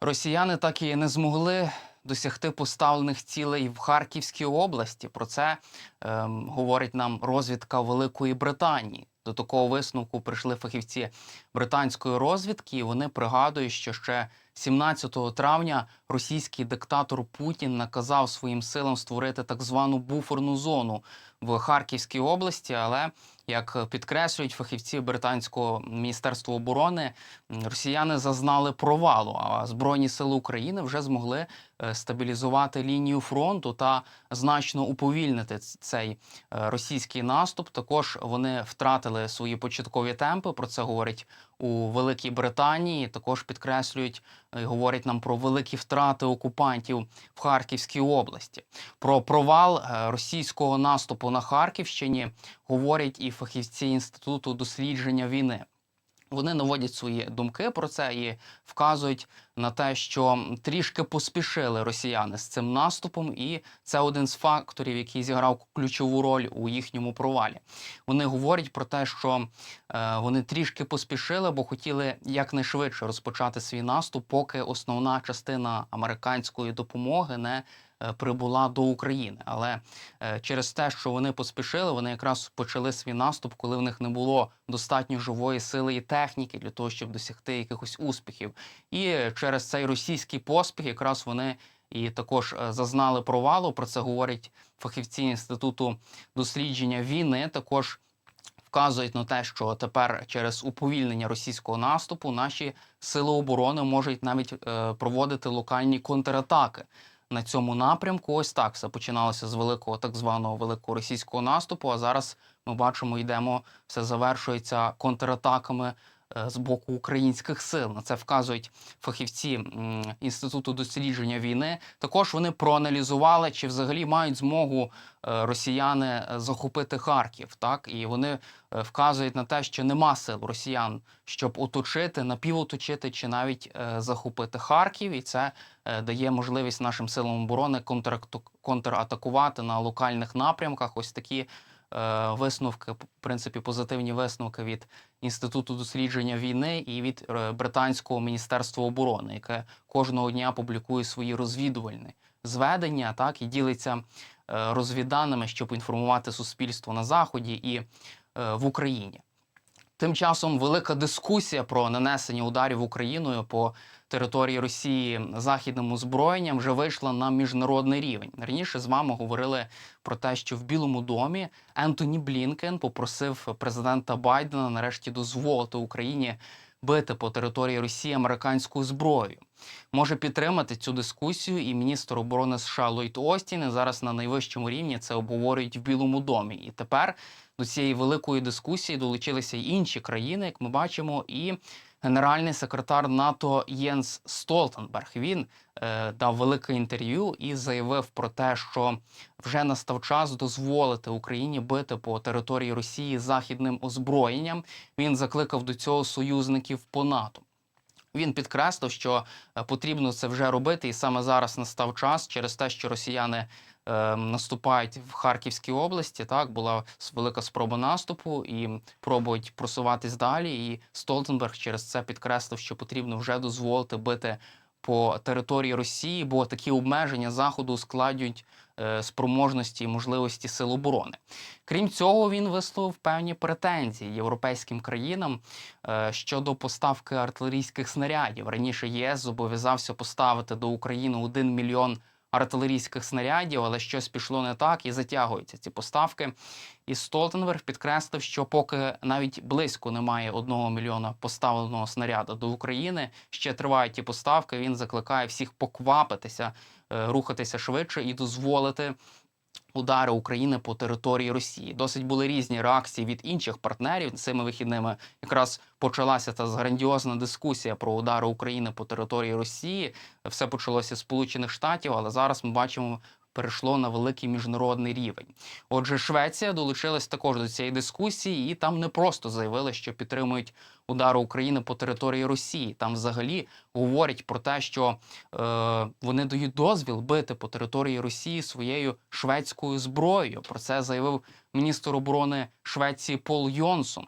Росіяни так і не змогли досягти поставлених цілей в Харківській області. Про це ем, говорить нам розвідка Великої Британії. До такого висновку прийшли фахівці британської розвідки. і Вони пригадують, що ще 17 травня російський диктатор Путін наказав своїм силам створити так звану буферну зону в Харківській області. Але як підкреслюють фахівці британського міністерства оборони, росіяни зазнали провалу. А збройні сили України вже змогли е, стабілізувати лінію фронту та значно уповільнити цей е, російський наступ. Також вони втратили свої початкові темпи. Про це говорять у Великій Британії. Також підкреслюють і говорять нам про великі втрати окупантів в Харківській області. Про провал е, російського наступу на Харківщині говорять і фахівці інституту дослідження війни. Вони наводять свої думки про це і вказують на те, що трішки поспішили росіяни з цим наступом, і це один з факторів, який зіграв ключову роль у їхньому провалі. Вони говорять про те, що е, вони трішки поспішили, бо хотіли якнайшвидше розпочати свій наступ, поки основна частина американської допомоги не прибула до України. Але е, через те, що вони поспішили, вони якраз почали свій наступ, коли в них не було достатньо живої сили і техніки для того, щоб досягти якихось успіхів. І через цей російський поспіх якраз вони і також е, зазнали провалу. Про це говорять фахівці інституту дослідження війни. Також вказують на те, що тепер через уповільнення російського наступу наші сили оборони можуть навіть е, проводити локальні контратаки. На цьому напрямку ось так все починалося з великого так званого великого російського наступу. А зараз ми бачимо, йдемо, все завершується контратаками з боку українських сил. На це вказують фахівці інституту дослідження війни. Також вони проаналізували, чи взагалі мають змогу е, росіяни е, захопити Харків. Так і вони е, вказують на те, що нема сил росіян, щоб оточити, напівоточити чи навіть е, захопити Харків, і це е, дає можливість нашим силам оборони контратакувати на локальних напрямках. Ось такі е, висновки, в принципі, позитивні висновки від інституту дослідження війни і від е, британського міністерства оборони, яке кожного дня публікує свої розвідувальні зведення, так і ділиться розвіданими, розвідданими, щоб інформувати суспільство на заході і е, в Україні. Тим часом велика дискусія про нанесення ударів Україною по території Росії західним озброєнням вже вийшла на міжнародний рівень. Раніше з вами говорили про те, що в Білому домі Ентоні Блінкен попросив президента Байдена нарешті дозволити Україні бити по території Росії американською зброєю. Може підтримати цю дискусію і міністр оборони США Ллойд Остін. Зараз на найвищому рівні це обговорюють в Білому домі. І тепер до цієї великої дискусії долучилися й інші країни, як ми бачимо, і генеральний секретар НАТО Єнс Столтенберг. Він е, дав велике інтерв'ю і заявив про те, що вже настав час дозволити Україні бити по території Росії західним озброєнням. Він закликав до цього союзників по НАТО. Він підкреслив, що е, потрібно це вже робити, і саме зараз настав час через те, що росіяни наступають в Харківській області. Так була велика спроба наступу і пробують просуватись далі. І Столтенберг через це підкреслив, що потрібно вже дозволити бити по території Росії, бо такі обмеження заходу ускладнюють е, спроможності і можливості сил оборони. Крім цього, він висловив певні претензії європейським країнам е, щодо поставки артилерійських снарядів. Раніше ЄС зобов'язався поставити до України 1 мільйон артилерійських снарядів, але щось пішло не так і затягуються ці поставки. І Столтенберг підкреслив, що поки навіть близько немає одного мільйона поставленого снаряду до України, ще тривають ті поставки. Він закликає всіх поквапитися, е, рухатися швидше і дозволити удари України по території Росії. Досить були різні реакції від інших партнерів. Цими вихідними якраз почалася та грандіозна дискусія про удари України по території Росії. Все почалося з Сполучених Штатів, але зараз ми бачимо. Перейшло на великий міжнародний рівень. Отже, Швеція долучилась також до цієї дискусії, і там не просто заявили, що підтримують удари України по території Росії. Там взагалі говорять про те, що е, вони дають дозвіл бити по території Росії своєю шведською зброєю. Про це заявив міністр оборони Швеції Пол Йонсон.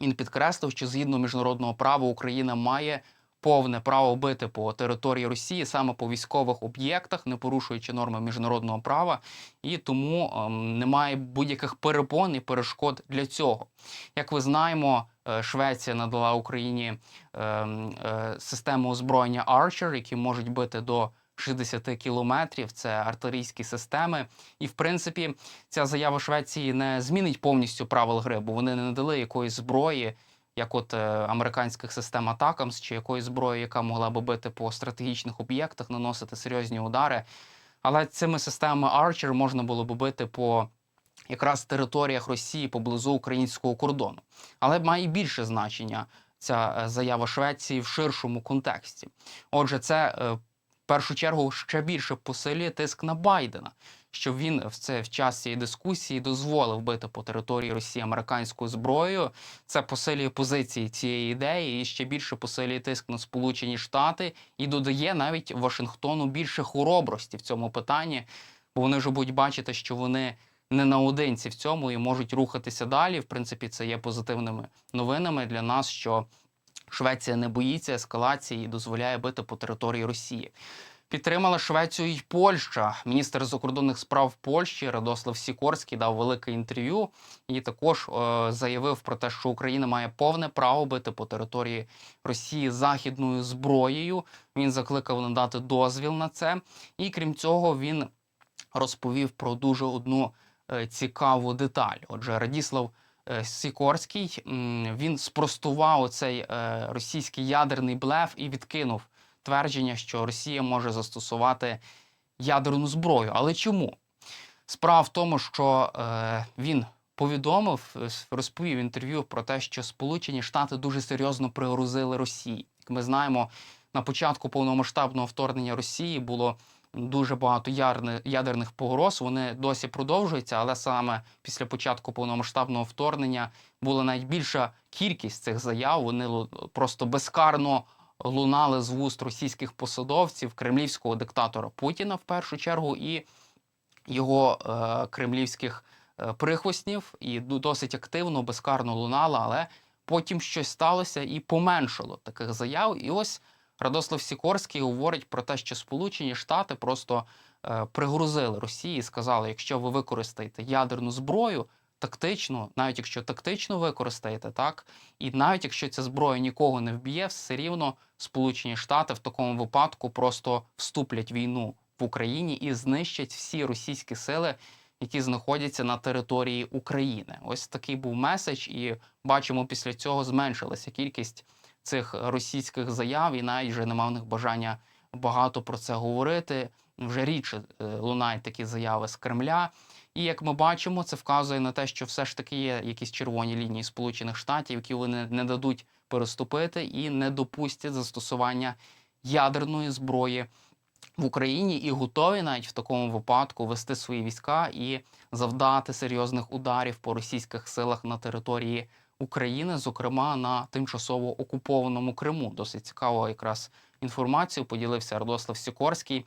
Він підкреслив, що згідно міжнародного права Україна має повне право бити по території Росії саме по військових об'єктах, не порушуючи норми міжнародного права, і тому ем, немає будь-яких перепон і перешкод для цього. Як ви знаємо, е, Швеція надала Україні ем, е, систему озброєння Archer, які можуть бити до 60 кілометрів. Це артилерійські системи. І в принципі, ця заява Швеції не змінить повністю правил гри, бо вони не надали якоїсь зброї, як от е, американських систем Атакамс, чи якоїсь зброї, яка могла би бити по стратегічних об'єктах, наносити серйозні удари. Але цими системами Archer можна було би бити по якраз територіях Росії поблизу українського кордону. Але має і більше значення ця е, заява Швеції в ширшому контексті. Отже, це е, в першу чергу ще більше посилює тиск на Байдена, щоб він в це в час цієї дискусії дозволив бити по території Росії американською зброєю. Це посилює позиції цієї ідеї і ще більше посилює тиск на Сполучені Штати і додає навіть Вашингтону більше хоробрості в цьому питанні, бо вони вже будуть бачити, що вони не наодинці в цьому і можуть рухатися далі. В принципі, це є позитивними новинами для нас, що Швеція не боїться ескалації і дозволяє бити по території Росії. Підтримала Швецію й Польща. Міністр закордонних справ Польщі Радослав Сікорський дав велике інтерв'ю і також е, заявив про те, що Україна має повне право бити по території Росії західною зброєю. Він закликав надати дозвіл на це. І крім цього, він розповів про дуже одну е, цікаву деталь. Отже, Радіслав е, Сікорський він спростував цей е, російський ядерний блеф і відкинув твердження, що Росія може застосувати ядерну зброю. Але чому? Справа в тому, що е, він повідомив, е, розповів інтерв'ю про те, що Сполучені Штати дуже серйозно пригрозили Росії. Як ми знаємо, на початку повномасштабного вторгнення Росії було дуже багато ядерних погроз. Вони досі продовжуються, але саме після початку повномасштабного вторгнення була навіть більша кількість цих заяв. Вони просто безкарно лунали з вуст російських посадовців, кремлівського диктатора Путіна в першу чергу і його е, кремлівських е, прихвостнів, і досить активно, безкарно лунала, але потім щось сталося і поменшало таких заяв. І ось Радослав Сікорський говорить про те, що Сполучені Штати просто е, пригрозили Росії і сказали, якщо ви використаєте ядерну зброю. Тактично, навіть якщо тактично використаєте, так і навіть якщо ця зброя нікого не вб'є, все рівно Сполучені Штати в такому випадку просто вступлять війну в Україні і знищать всі російські сили, які знаходяться на території України. Ось такий був меседж, і бачимо, після цього зменшилася кількість цих російських заяв, і навіть вже нема в них бажання багато про це говорити. Вже рідше е, лунають такі заяви з Кремля. І як ми бачимо, це вказує на те, що все ж таки є якісь червоні лінії Сполучених Штатів, які вони не дадуть переступити і не допустять застосування ядерної зброї в Україні і готові навіть в такому випадку вести свої війська і завдати серйозних ударів по російських силах на території України, зокрема на тимчасово окупованому Криму. Досить цікаво якраз інформацію поділився Радослав Сікорський.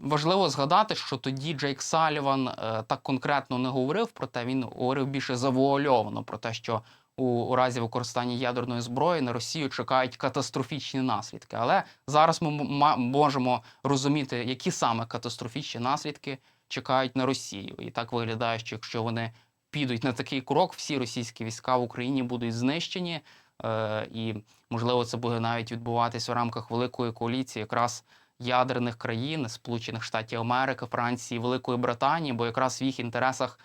Важливо згадати, що тоді Джейк Саліван е, так конкретно не говорив про те, він говорив більше завуальовано про те, що у, разі використання ядерної зброї на Росію чекають катастрофічні наслідки. Але зараз ми можемо розуміти, які саме катастрофічні наслідки чекають на Росію. І так виглядає, що якщо вони підуть на такий крок, всі російські війська в Україні будуть знищені. Е, і можливо, це буде навіть відбуватись у рамках великої коаліції, якраз ядерних країн, Сполучених Штатів Америки, Франції, Великої Британії, бо якраз в їх інтересах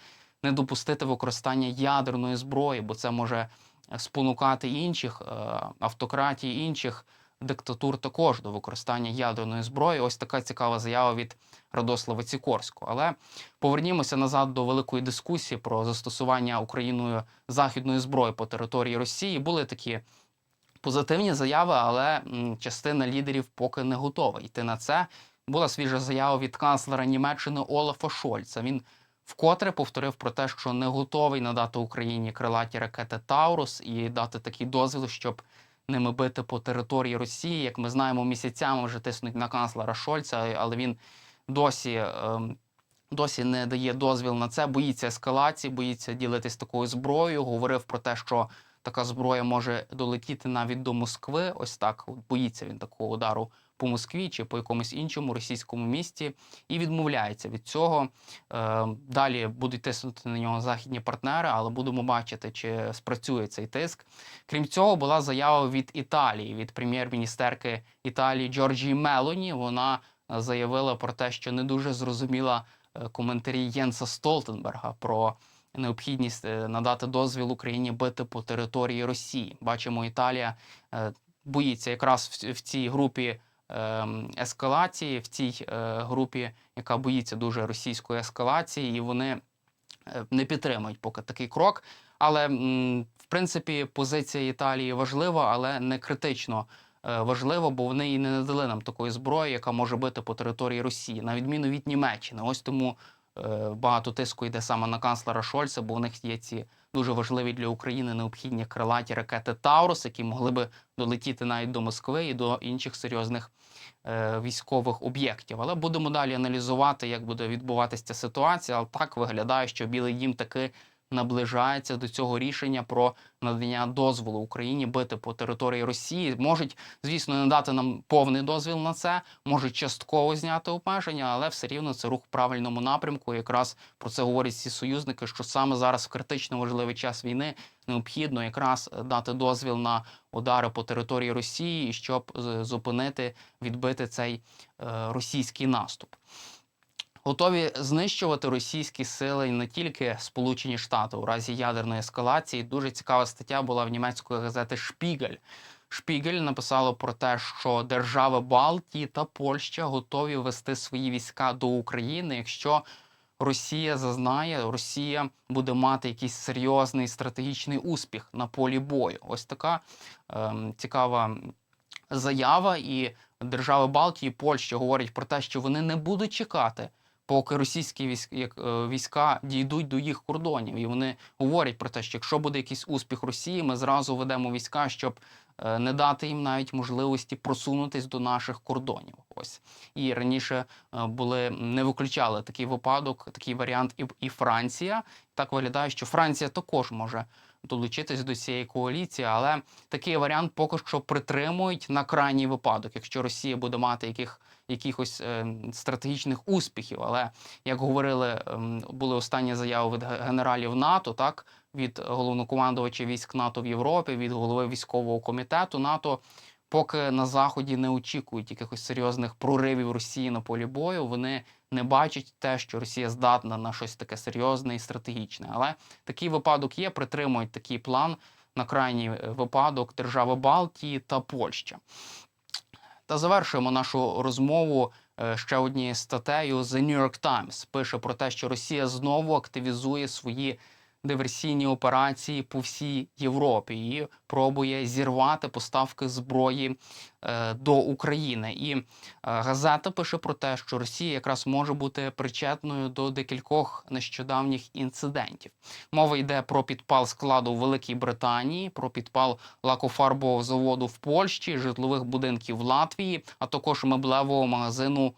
не допустити використання ядерної зброї, бо це може спонукати інших е, автократій, інших диктатур також до використання ядерної зброї. Ось така цікава заява від Радослава Цікорського. Але повернімося назад до великої дискусії про застосування Україною західної зброї по території Росії. Були такі позитивні заяви, але частина лідерів поки не готова йти на це. Була свіжа заява від канцлера Німеччини Олафа Шольца. Він вкотре повторив про те, що не готовий надати Україні крилаті ракети Таурус і дати такий дозвіл, щоб ними бити по території Росії. Як ми знаємо, місяцями вже тиснуть на канцлера Шольца, але він досі. ем, Досі не дає дозвіл на це, боїться ескалації, боїться ділитись такою зброєю. Говорив про те, що така зброя може долетіти навіть до Москви. Ось так боїться він такого удару по Москві чи по якомусь іншому російському місті і відмовляється від цього. Е, Далі будуть тиснути на нього західні партнери, але будемо бачити, чи спрацює цей тиск. Крім цього, була заява від Італії, від прем'єр-міністерки Італії Джорджії Мелоні. Вона е, заявила про те, що не дуже зрозуміла е, коментарі Єнса Столтенберга про необхідність е, надати дозвіл Україні бити по території Росії. Бачимо, Італія е, боїться якраз в, цій групі ем, ескалації, в цій е, групі, яка боїться дуже російської ескалації, і вони не підтримують поки такий крок. Але в принципі позиція Італії важлива, але не критично важлива, бо вони і не надали нам такої зброї, яка може бити по території Росії, на відміну від Німеччини. Ось тому багато тиску йде саме на канцлера Шольца, бо у них є ці дуже важливі для України необхідні крилаті ракети Таурус, які могли би долетіти навіть до Москви і до інших серйозних е, військових об'єктів. Але будемо далі аналізувати, як буде відбуватися ця ситуація. Але так виглядає, що Білий Дім таки наближається до цього рішення про надання дозволу Україні бити по території Росії. Можуть, звісно, не дати нам повний дозвіл на це, можуть частково зняти обмеження, але все рівно це рух в правильному напрямку. Якраз про це говорять всі союзники, що саме зараз в критично важливий час війни необхідно якраз дати дозвіл на удари по території Росії, щоб зупинити, відбити цей е, російський наступ. Готові знищувати російські сили не тільки Сполучені Штати у разі ядерної ескалації. Дуже цікава стаття була в німецької газети Шпігель. Шпігель написало про те, що держави Балтії та Польща готові вести свої війська до України, якщо Росія зазнає, Росія буде мати якийсь серйозний стратегічний успіх на полі бою. Ось така ем, цікава заява. І держави Балтії, Польща говорять про те, що вони не будуть чекати. Поки російські е, війська дійдуть до їх кордонів, і вони говорять про те, що якщо буде якийсь успіх Росії, ми зразу ведемо війська, щоб е, не дати їм навіть можливості просунутись до наших кордонів. Ось і раніше е, були не виключали такий випадок, такий варіант, і, і Франція. Так виглядає, що Франція також може долучитись до цієї коаліції, але такий варіант поки що притримують на крайній випадок, якщо Росія буде мати яких, якихось е, стратегічних успіхів. Але як говорили, ем, були останні заяви від генералів НАТО, так від головнокомандувача військ НАТО в Європі, від голови військового комітету НАТО. Поки на заході не очікують якихось серйозних проривів Росії на полі бою, вони не бачать те, що Росія здатна на щось таке серйозне і стратегічне. Але такий випадок є, притримують такий план на крайній е, випадок держави Балтії та Польща. Та завершуємо нашу розмову е, ще однією статтею. The New York Times пише про те, що Росія знову активізує свої диверсійні операції по всій Європі і пробує зірвати поставки зброї е, до України. І е, газета пише про те, що Росія якраз може бути причетною до декількох нещодавніх інцидентів. Мова йде про підпал складу у Великій Британії, про підпал лакофарбового заводу в Польщі, житлових будинків в Латвії, а також меблевого магазину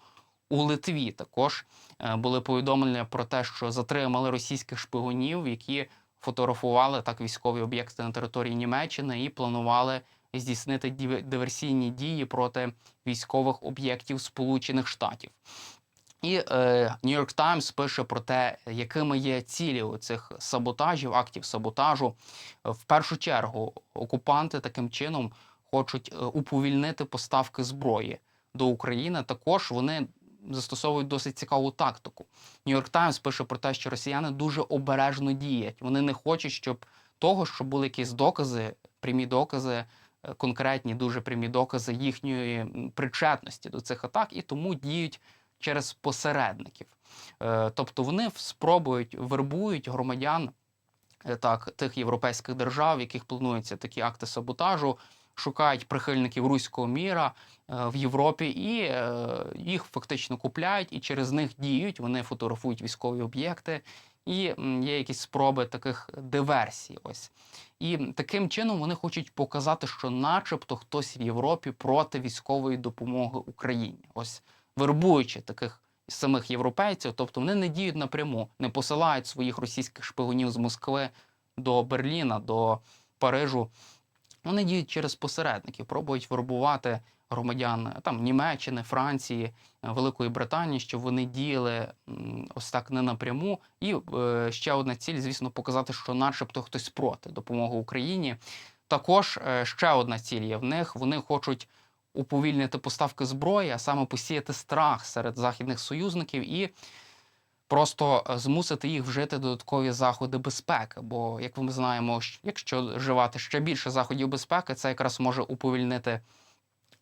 у Литві. Також були повідомлення про те, що затримали російських шпигунів, які фотографували так військові об'єкти на території Німеччини і планували здійснити диверсійні дії проти військових об'єктів Сполучених Штатів. І е, New York Times пише про те, якими є цілі у цих саботажів, актів саботажу. Е, В першу чергу окупанти таким чином хочуть е, уповільнити поставки зброї до України. Також вони застосовують досить цікаву тактику. Нью-Йорк Таймс пише про те, що росіяни дуже обережно діють. Вони не хочуть, щоб того, щоб були якісь докази, прямі докази, е, конкретні, дуже прямі докази їхньої причетності до цих атак, і тому діють через посередників. Е, Тобто вони спробують вербують громадян е, так, тих європейських держав, яких плануються такі акти саботажу, шукають прихильників руського міра е, в Європі і е, їх фактично купляють, і через них діють. Вони фотографують військові об'єкти, і є якісь спроби таких диверсій. Ось і таким чином вони хочуть показати, що, начебто, хтось в Європі проти військової допомоги Україні. Ось вербуючи таких самих європейців, тобто вони не діють напряму, не посилають своїх російських шпигунів з Москви до Берліна, до Парижу. Вони діють через посередників, пробують вербувати громадян е, там Німеччини, Франції, е, Великої Британії, щоб вони діяли ось так не напряму. І е, ще одна ціль, звісно, показати, що, начебто, хтось проти допомоги Україні. Також е, ще одна ціль є в них. Вони хочуть уповільнити поставки зброї, а саме посіяти страх серед західних союзників і просто е, змусити їх вжити додаткові заходи безпеки. Бо, як ми знаємо, якщо вживати ще більше заходів безпеки, це якраз може уповільнити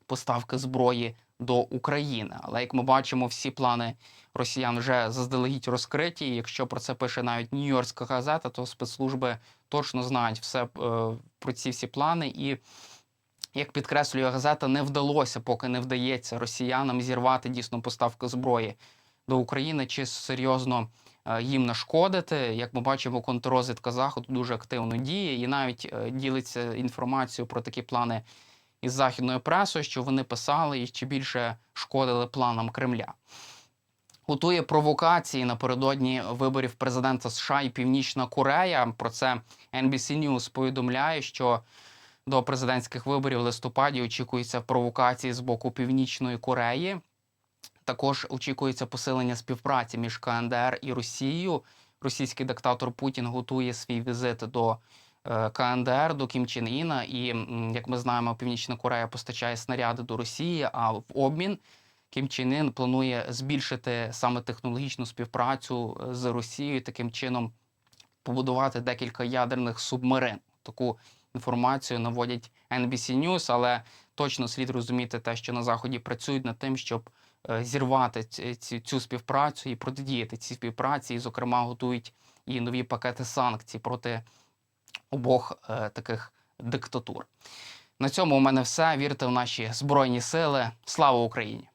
поставки зброї до України. Але як ми бачимо, всі плани росіян вже заздалегідь розкриті. Якщо про це пише навіть Нью-Йоркська газета, то спецслужби точно знають все е, про ці всі плани. І як підкреслює газета, не вдалося, поки не вдається росіянам зірвати дійсно поставки зброї до України чи серйозно е, їм нашкодити. Як ми бачимо, контррозвідка заходу дуже активно діє і навіть е, ділиться інформацією про такі плани із західною пресою, що вони писали і ще більше шкодили планам Кремля. Готує провокації напередодні виборів президента США і Північна Корея. Про це NBC News повідомляє, що до президентських виборів в листопаді очікуються провокації з боку Північної Кореї. Також очікується посилення співпраці між КНДР і Росією. Російський диктатор Путін готує свій візит до е, КНДР, до Кім Чен Іна. І як ми знаємо, Північна Корея постачає снаряди до Росії. А в обмін Кім Чен Ін планує збільшити саме технологічну співпрацю е, з Росією, таким чином побудувати декілька ядерних субмарин. Таку інформацію наводять NBC News, але точно слід розуміти те, що на заході працюють над тим, щоб зірвати ці- ці- цю співпрацю і протидіяти цій співпраці. І, зокрема, готують і нові пакети санкцій проти обох е, таких диктатур. На цьому у мене все. Вірте в наші збройні сили. Слава Україні!